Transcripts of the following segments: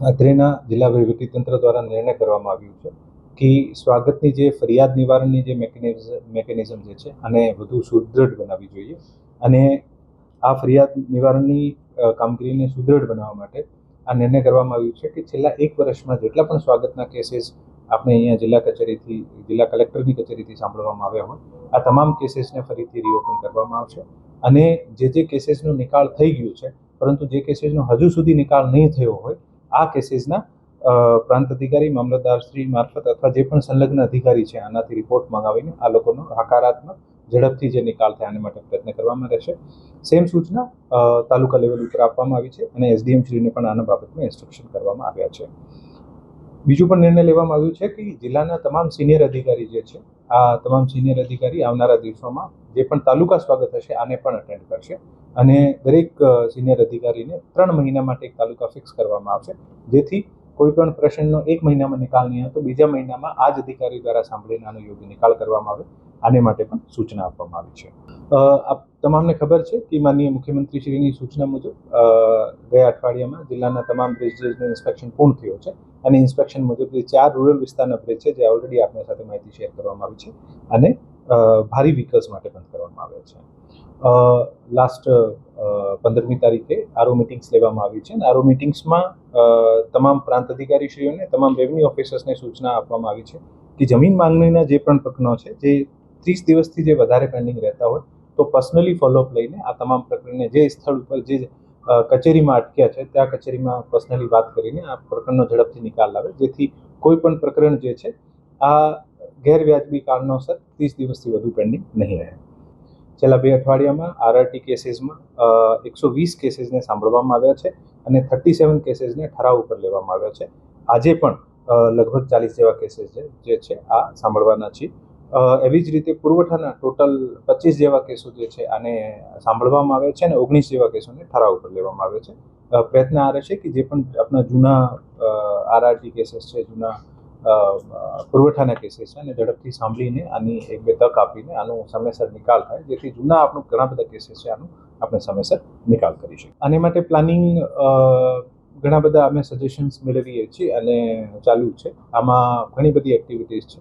અત્રેના જિલ્લા વહીવટીતંત્ર દ્વારા નિર્ણય કરવામાં આવ્યું છે કે સ્વાગતની જે ફરિયાદ નિવારણની જે મેકેનિઝમ મેકેનિઝમ જે છે આને વધુ સુદૃઢ બનાવવી જોઈએ અને આ ફરિયાદ નિવારણની કામગીરીને સુદૃઢ બનાવવા માટે આ નિર્ણય કરવામાં આવ્યો છે કે છેલ્લા એક વર્ષમાં જેટલા પણ સ્વાગતના કેસીસ આપણે અહીંયા જિલ્લા કચેરીથી, જિલ્લા કલેક્ટરની કચેરીથી સાંભળવામાં આવ્યા હોય, આ તમામ કેસીસને ફરીથી રીઓપન કરવામાં આવશે અને જે જે કેસીસનો નિકાલ થઈ ગયો છે, પરંતુ જે કેસીસનો હજુ સુધી નિકાલ નહીં થયો હોય આ કેસીસના પ્રાંત અધિકારી મામલતદારશ્રી મારફત અથવા જે પણ સંલગ્ન અધિકારી છે, આનાથી રિપોર્ટ મંગાવીને આ લોકોનો હકારાત્મક ઝડપથી જે નિકાલ થાય, આના માટે પ્રયત્ન કરવામાં રહેશે. સેમ સૂચના તાલુકા લેવલ ઉપર આપવામાં આવી છે અને એસડીએમ શ્રીને પણ આના બાબતમાં ઇન્સ્ટ્રક્શન કરવામાં આવ્યા છે. બીજું પણ નિર્ણય લેવામાં આવ્યું છે કે જિલ્લાના તમામ સિનિયર અધિકારી જે છે, આ તમામ સિનિયર અધિકારી આવનારા દિવસોમાં જે પણ તાલુકા સ્વાગત હશે, આને પણ અટેન્ડ કરશે. અને દરેક સિનિયર અધિકારીને ત્રણ મહિના માટે એક તાલુકા ફિક્સ કરવામાં આવશે. જેથી કોઈ પણ પ્રશ્નનો એક મહિનામાં નિકાલ નહીં તો બીજા મહિનામાં આ જ અધિકારી દ્વારા સાંભળીને આનો યોગ્ય નિકાલ કરવામાં આવે. આને માટે પણ સૂચના આપવામાં આવી છે. તમામને ખબર છે કે માનનીય મુખ્યમંત્રીશ્રીની સૂચના મુજબ ગયા અઠવાડિયામાં જિલ્લાના તમામ બ્રિજેસનું ઇન્સ્પેક્શન પૂર્ણ થયો છે. અને ઇન્સ્પેક્શન મુજબ જે ચાર રૂરલ વિસ્તારના બ્રિજ છે, જે ઓલરેડી આપની સાથે માહિતી શેર કરવામાં આવી છે. અને ભારી વ્હીકલ્સ માટે બંધ કરવામાં આવ્યા છે. લાસ્ટ પંદરમી તારીખે આરો મિટિંગ્સ લેવામાં આવી છે અને આરો મિટિંગ્સમાં તમામ પ્રાંત અધિકારીશ્રીઓને, તમામ રેવન્યુ ઓફિસર્સને સૂચના આપવામાં આવી છે કે જમીન માંગણીના જે પણ પ્રકરણો છે, જે ત્રીસ દિવસથી જે વધારે પેન્ડિંગ રહેતા હોય, તો પર્સનલી ફોલોઅપ લઈને આ તમામ પ્રકરણને જે સ્થળ ઉપર જે કચેરીમાં અટક્યા છે, ત્યાં કચેરીમાં પર્સનલી વાત કરીને આ પ્રકરણનો ઝડપથી નિકાલ લાવે. જેથી કોઈ પણ પ્રકરણ જે છે, આ ગેરવ્યાજબી કારણોસર ત્રીસ દિવસથી વધુ પેન્ડિંગ નહીં રહે. છેલ્લા બે અઠવાડિયામાં આરઆરટી કેસીસમાં એકસો વીસ કેસીસને સાંભળવામાં આવ્યા છે અને થર્ટી સેવન કેસીસને ઠરાવ ઉપર લેવામાં આવ્યા છે. આજે પણ લગભગ ચાલીસ જેવા કેસીસ છે, જે છે, આ સાંભળવાના છે એવી જ રીતે પુરવઠાના ટોટલ પચીસ જેવા કેસો જે છે, આને સાંભળવામાં આવ્યા છે અને ઓગણીસ જેવા કેસોને ઠરાવ ઉપર લેવામાં આવ્યા છે. પ્રયત્ન આ રહેશે કે જે પણ આપણા જૂના આરઆરટી કેસીસ છે, જૂના પુરવઠાના કેસીસ છે અને ઝડપથી સાંભળીને આની એક બે તક આપીને આનો સમયસર નિકાલ થાય, જેથી જૂના આપણું ઘણા બધા કેસીસ છે આનું આપણે સમયસર નિકાલ કરી શકીએ. આને માટે પ્લાનિંગ ઘણા બધા અમે સજેશન્સ મેળવીએ છીએ અને ચાલુ છે. આમાં ઘણી બધી એક્ટિવિટીઝ છે.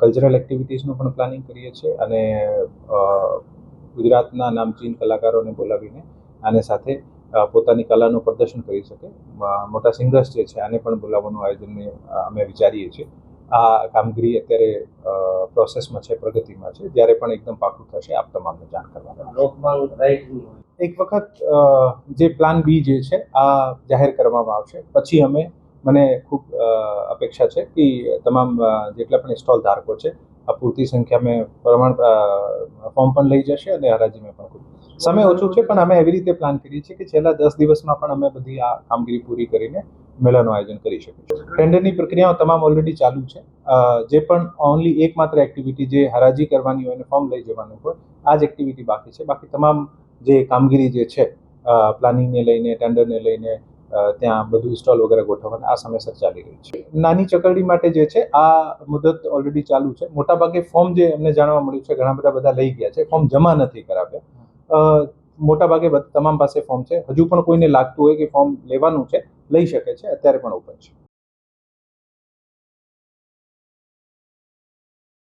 કલ્ચરલ એક્ટિવિટીઝનું પણ પ્લાનિંગ કરીએ છીએ અને ગુજરાતના નામચીન કલાકારોને બોલાવીને આને સાથે પોતાની કલાનું પ્રદર્શન કરી શકે. મોટા સિંગર્સ જે છે આને પણ બોલાવવાનું આયોજન અમે વિચારીએ છીએ. આ કામગીરી અત્યારે પ્રોસેસમાં છે પ્રગતિમાં છે. જ્યારે પણ એકદમ પાકું થશે આપ તમામને જાણ રાઈટ એક વખત જે પ્લાન બી જે છે આ જાહેર કરવામાં આવશે. પછી અમે મને ખૂબ અપેક્ષા છે કે તમામ જેટલા પણ સ્ટોલ ધારકો છે આ પૂરતી સંખ્યામાં પ્રમાણ ફોર્મ પણ લઈ જશે અને હરાજીમાં પણ સમય ઓછો છે, પણ અમે એવી રીતે પ્લાન કરીએ છીએ કે છેલ્લા દસ દિવસમાં પણ અમે બધી આ કામગીરી પૂરી કરીને મેળાનું આયોજન કરી શકીશું ટેન્ડરની પ્રક્રિયાઓ તમામ ઓલરેડી ચાલુ છે. જે પણ ઓનલી એકમાત્ર એક્ટિવિટી જે હરાજી કરવાની હોય અને ફોર્મ લઈ જવાનું હોય, આ જ એક્ટિવિટી બાકી છે. બાકી તમામ જે કામગીરી જે છે પ્લાનિંગને લઈને ટેન્ડરને લઈને ત્યાં બધું સ્ટોલ વગેરે ગોઠવવાના, આ સમયસર ચાલી રહી છે. નાની ચકરડી માટે જે છે, આ મુદત ઓલરેડી ચાલુ છે. મોટાભાગે ફોર્મ જે અમને જાણવા મળ્યું છે, ઘણા બધા બધા લઈ ગયા છે ફોર્મ જમા નથી કરાવ્યા. મોટાભાગે ભાગે તમામ પાસે ફોર્મ છે. હજુ પણ કોઈને લાગતું હોય કે ફોર્મ લેવાનું છે, લઈ શકે છે. અત્યારે પણ ઓપન છે.